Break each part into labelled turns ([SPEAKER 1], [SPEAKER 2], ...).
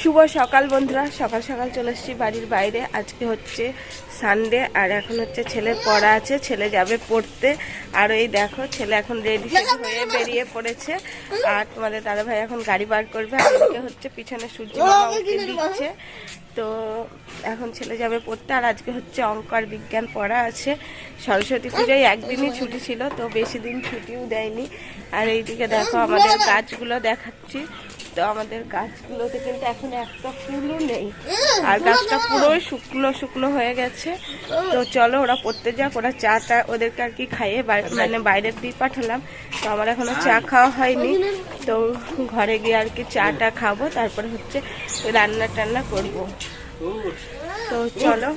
[SPEAKER 1] শুভ সকাল বন্ধুরা। সকাল সকাল চলে এসেছি বাড়ির বাইরে। আজকে হচ্ছে সানডে আর এখন হচ্ছে ছেলে পড়া আছে। ছেলে যাবে পড়তে। আর এই দেখো, ছেলে এখন রেডি হয়ে বেরিয়ে পড়েছে। আর তোমাদের দাদা ভাই এখন গাড়ি বার করবে। আর এদিকে হচ্ছে পিছনে সূর্য দিচ্ছে। তো এখন ছেলে যাবে পড়তে। আর আজকে হচ্ছে অঙ্ক আর বিজ্ঞান পড়া আছে। সরস্বতী পুজোয় একদিনই ছুটি ছিল, তো বেশি দিন ছুটিও দেয়নি। আর এইদিকে দেখো আমাদের গাছগুলো দেখাচ্ছি। তো আমাদের গাছগুলোতে কিন্তু এখন একটা ফুলও নেই। আর গাছটা পুরোই শুকনো শুকনো হয়ে গেছে। তো চলো ওরা পড়তে যাক, ওরা চা টা ওদেরকে আর কি খাইয়ে মানে বাইরের দিয়ে পাঠালাম। তো আমার এখনও চা খাওয়া হয়নি। তো ঘরে গিয়ে আর কি চাটা খাব, তারপরে হচ্ছে রান্না টান্না করব। তো চলো।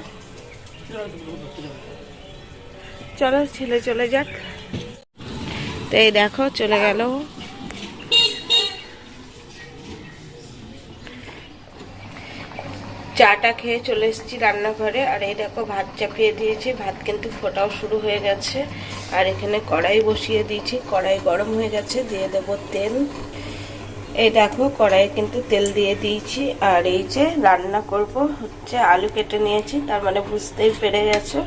[SPEAKER 1] চলো ছেলে চলে যাক। তো এই দেখো, চলে গেল। চাটা খেয়ে চলে এসেছি রান্নাঘরে। আর এই দেখো, ভাত চাপিয়ে দিয়েছি। ভাত কিন্তু ফোটাও শুরু হয়ে গেছে। আর এখানে কড়াই বসিয়ে দিয়েছি। কড়াই গরম হয়ে গেছে, দিয়ে দেব তেল। এই দেখো, কড়াইয়ে কিন্তু তেল দিয়ে দিয়েছি। আর এই যে রান্না করব, হচ্ছে আলু কেটে নিয়েছি। তার মানে বুঝতেই পেরে গেছো।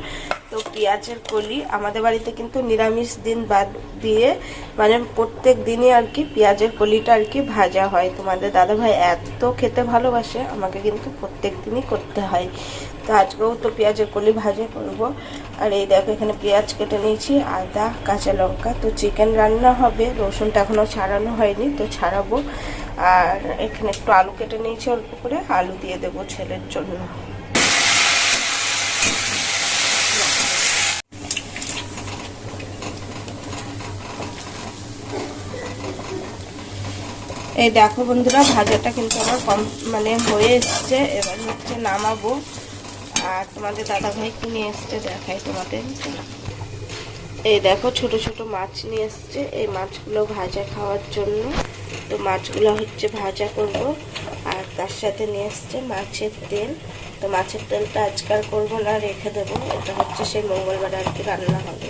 [SPEAKER 1] তো পেঁয়াজের কলি আমাদের বাড়িতে কিন্তু নিরামিষ দিন বাদ দিয়ে মানে প্রত্যেক দিনই আর কি পেঁয়াজের কলিটা আর কি ভাজা হয়। তোমাদের দাদা ভাই এত খেতে ভালোবাসে, আমাকে কিন্তু প্রত্যেক দিনই করতে হয়। তো আজকেও তো পেঁয়াজের কলি ভাজা করব। আর এই দেখো এখানে পেঁয়াজ কেটে নিয়েছি, আদা, কাঁচা লঙ্কা। তো চিকেন রান্না হবে, রসুনটা এখনও ছাড়ানো হয়নি, তো ছাড়াবো। আর এখানে একটু আলু কেটে নিয়েছি অল্প করে, আলু দিয়ে দেবো ছেলের জন্য। এই দেখো বন্ধুরা, ভাজাটা কিন্তু আমার কম মানে হয়ে এসছে। এবার হচ্ছে নামাবো। আর তোমাদের দাদা ভাই কি নিয়ে এসছে দেখাই তোমাদের। এই দেখো, ছোট ছোট মাছ নিয়ে এসছে। এই মাছগুলো ভাজা খাওয়ার জন্য। তো মাছগুলো হচ্ছে ভাজা করব। আর তার সাথে নিয়ে এসছে মাছের তেল। তো মাছের তেলটা আজকাল করব না, রেখে দেবো। এটা হচ্ছে সেই মঙ্গলবার আর কি রান্না হবে।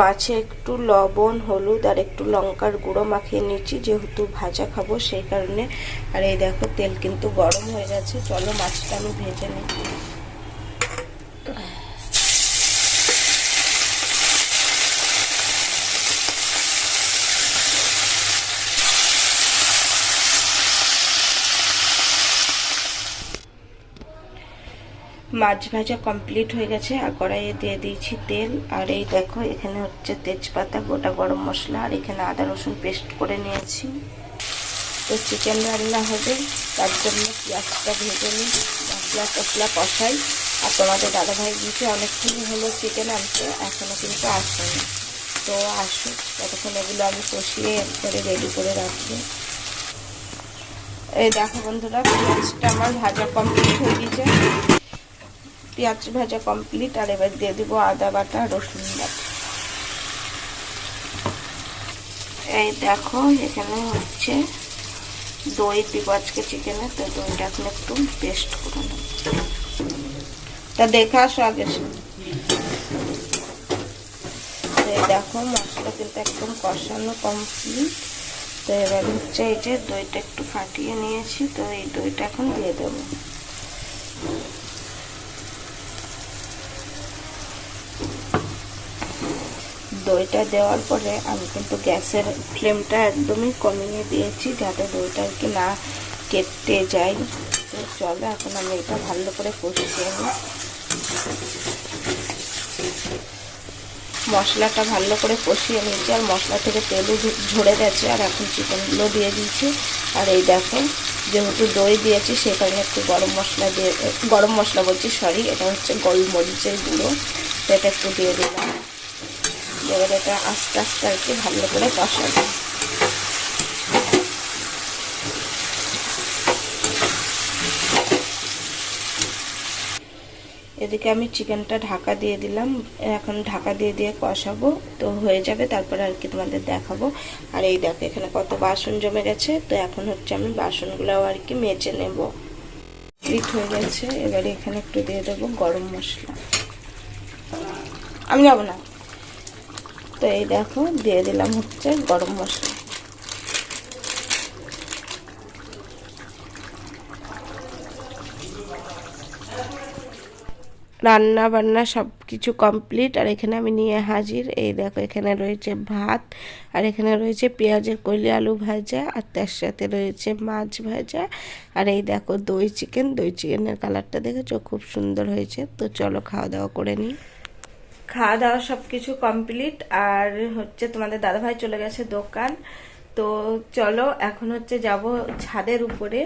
[SPEAKER 1] মাছে একটু লবণ, হলুদ আর একটু লঙ্কার গুঁড়ো মাখিয়ে নিচ্ছি। যেহেতু ভাজা খাব সেই কারণে। আর এই দেখো, তেল কিন্তু গরম হয়ে গেছে। চলো মাছটা আমি ভেজে নিই। মাছ ভাজা কমপ্লিট হয়ে গেছে। আর কড়াইয়ে দিয়ে দিয়েছি তেল। আর এই দেখো, এখানে হচ্ছে তেজপাতা, গোটা গরম মশলা, আর এখানে আদা রসুন পেস্ট করে নিয়েছি। তো চিকেন রান্না হবে। তার জন্য পেঁয়াজটা ভেজে নিই। মশলা টসলা কষাই। আর তোমাদের দাদাভাই গিয়েছে অনেকক্ষণ হলো চিকেন আনতে। এখনও কিন্তু আসেনি। তো আসুক, ততক্ষণ এগুলো আমি কষিয়ে একবারে রেডি করে রাখব। এই দেখো বন্ধুরা, পেঁয়াজটা আমার ভাজা কমপ্লিট হয়ে গেছে। পেঁয়াজ ভাজা কমপ্লিট আর এবার দিয়ে দিব আদা বাটা, রসুন বাটা। এই দেখো, এখানে হচ্ছে দই দিব আজকে চিকেনে, তো দইটা এখন একটু পেস্ট করে নেব। তা দেখে আসো আগে। দেখো, মশলা কিন্তু একদম কষানো কমপ্লিট তো এবার হচ্ছে এই যে দইটা একটু ফাটিয়ে নিয়েছি, তো এই দইটা এখন দিয়ে দেবো। দইটা দেওয়ার পরে আমি কিন্তু গ্যাসের ফ্লেমটা একদমই কমিয়ে দিয়েছি যাতে দইটা আর কি না কেটে যায়। তো চলো, এখন আমি এটা ভালো করে কষিয়ে নিই। মশলাটা ভালো করে কষিয়ে নিয়েছি, আর মশলা থেকে তেলও ঝরে গেছে, আর এখন চিকেনগুলো দিয়ে দিয়েছি। আর এই দেখো যেহেতু দই দিয়েছি, সেই কারণে একটু গরম মশলা দিয়ে, গরম মশলা বলছি সরি এটা হচ্ছে গোলমরিচের গুঁড়ো। এটা একটু দিয়ে দিলাম। এবার এটা আস্তে আস্তে আর কি ভালো করে কষাবো। এদিকে আমি চিকেনটা ঢাকা দিয়ে দিলাম। এখন ঢাকা দিয়ে দিয়ে কষাবো। তো হয়ে যাবে, তারপরে আর কি তোমাদের দেখাবো। আর এই দেখো, এখানে কত বাসন জমে গেছে। তো এখন হচ্ছে আমি বাসনগুলোও আর কি মেজে নেব। হিট হয়ে গেছে। এবারে এখানে একটু দিয়ে দেবো গরম মশলা। আমি যাব না। তো এই দেখো, দিয়ে দিলাম হচ্ছে গরম মশলা। রান্না বান্না সব কিছু কমপ্লিট, আর এখানে আমি নিয়ে হাজির। এই দেখো, এখানে রয়েছে ভাত, আর এখানে রয়েছে পেঁয়াজের কলি, আলু ভাজা, আর তার সাথে রয়েছে মাছ ভাজা। আর এই দেখো, দই চিকেন দই চিকেনের কালারটা দেখেছ? খুব সুন্দর হয়েছে। তো চলো খাওয়া দাওয়া করে নিই। খাওয়া দাওয়া সব কিছু কমপ্লিট আর হচ্ছে তোমাদের দাদাভাই চলে গেছে দোকান। তো চলো, এখন হচ্ছে যাব ছাদের উপরে।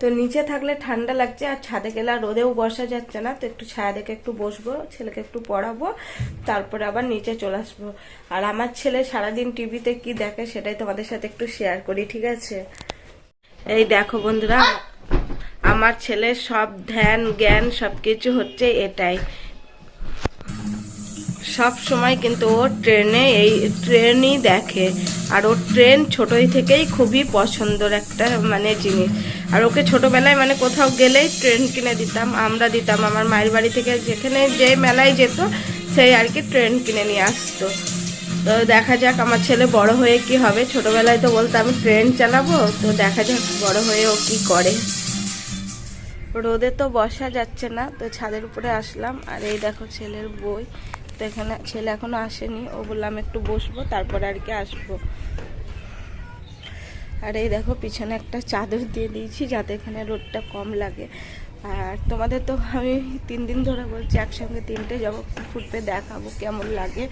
[SPEAKER 1] তো নিচে থাকলে ঠান্ডা লাগছে, আর ছাদে গেলে আর রোদেও বসা যাচ্ছে না। তো একটু ছায়া দেখে একটু বসবো, ছেলেকে একটু পড়াবো, তারপরে আবার নিচে চলে আসব। আর আমার ছেলে সারাদিন টিভিতে কি দেখে সেটাই তোমাদের সাথে একটু শেয়ার করি, ঠিক আছে? এই দেখো বন্ধুরা, আমার ছেলের সব ধ্যান, জ্ঞান সবকিছু হচ্ছে এটাই। সব সময় কিন্তু ও ট্রেনে এই ট্রেনই দেখে। আর ওর ট্রেন ছোটোই থেকেই খুবই পছন্দর একটা মানে জিনিস। আর ওকে ছোটোবেলায় মানে কোথাও গেলেই ট্রেন কিনে দিতাম, আমরা দিতাম। আমার মায়ের বাড়ি থেকে যেখানে যে মেলায় যেত, সেই আর কি ট্রেন কিনে নিয়ে আসতো। তো দেখা যাক আমার ছেলে বড় হয়ে কি হবে। ছোটোবেলায় তো বলতো আমি ট্রেন চালাবো, তো দেখা যাক বড় হয়ে ও কি করে। রোদে তো বসা যাচ্ছে না, তো ছাদের উপরে আসলাম। আর এই দেখো ছেলের বই। তো এখানে ছেলে এখনও আসেনি। ও বললাম একটু বসবো, তারপরে আর কি আসব। আর এই দেখো, পিছনে একটা চাদর দিয়ে দিয়েছি, যাতে এখানে রোদটা কম লাগে। আর তোমাদের তো আমি তিন দিন ধরে বলছি, একসঙ্গে তিনটে জবা ফুটবে দেখাবো কেমন লাগে।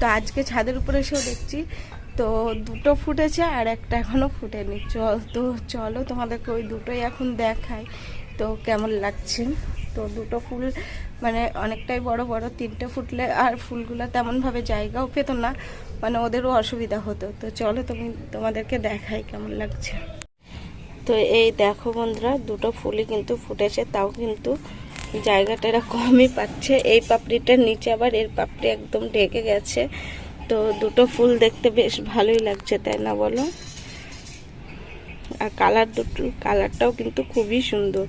[SPEAKER 1] তো আজকে ছাদের উপরে এসেও দেখছি, তো দুটো ফুটেছে আর একটা এখনও ফুটেনি। চল তো, চলো তোমাদেরকে ওই দুটোই এখন দেখাই, তো কেমন লাগছে। তো দুটো ফুল মানে অনেকটাই বড় বড় তিনটে ফুটলে আর ফুলগুলো তেমনভাবে জায়গাও পেতো না মানে ওদেরও অসুবিধা হতো। তো চলো তুমি, তোমাদেরকে দেখাই কেমন লাগছে। তো এই দেখো বন্ধুরা, দুটো ফুলই কিন্তু ফুটেছে, তাও কিন্তু জায়গাটা এরা কমই পাচ্ছে। এই পাপড়িটার নিচে আবার এর পাপড়ি একদম ঢেকে গেছে। তো দুটো ফুল দেখতে বেশ ভালোই লাগছে, তাই না বলো? আর কালার দুটো, কালারটাও কিন্তু খুবই সুন্দর।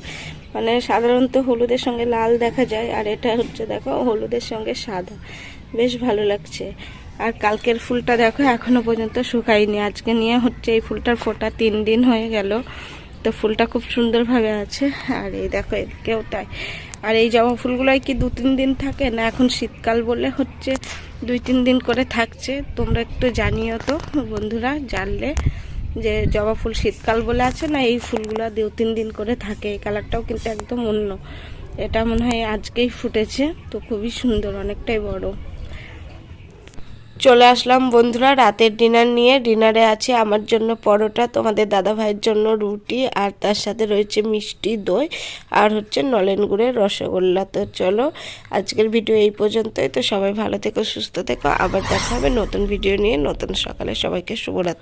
[SPEAKER 1] মানে সাধারণত হলুদের সঙ্গে লাল দেখা যায়, আর এটা হচ্ছে দেখো হলুদের সঙ্গে সাদা। বেশ ভালো লাগছে। আর কালকের ফুলটা দেখো এখনও পর্যন্ত শুকায়নি। আজকে নিয়ে হচ্ছে এই ফুলটার ফোটা তিন দিন হয়ে গেল। তো ফুলটা খুব সুন্দরভাবে আছে। আর এই দেখো এদিকেও তাই। আর এই জবা ফুলগুলোই কি দু তিন দিন থাকে? না, এখন শীতকাল বলে হচ্ছে দুই তিন দিন করে থাকছে। তোমরা একটু জানিও তো বন্ধুরা, জানলে যে জবা ফুল শীতকাল বলে আছে না, এই ফুলগুলো দু তিন দিন করে থাকে। এই কালারটাও কিন্তু একদম অন্য। এটা মনে হয় আজকেই ফুটেছে, তো খুবই সুন্দর, অনেকটাই বড়। চলে আসলাম বন্ধুরা রাতের ডিনার নিয়ে। ডিনারে আছে আমার জন্য পরোটা, তোমাদের দাদা ভাইয়ের জন্য রুটি, আর তার সাথে রয়েছে মিষ্টি দই, আর হচ্ছে নলেন গুড়ের রসগোল্লা। তো চলো, আজকের ভিডিও এই পর্যন্তই। তো সবাই ভালো থেকো, সুস্থ থেকো। আবার দেখা হবে নতুন ভিডিও নিয়ে। নতুন সকালে সবাইকে শুভরাত্রি।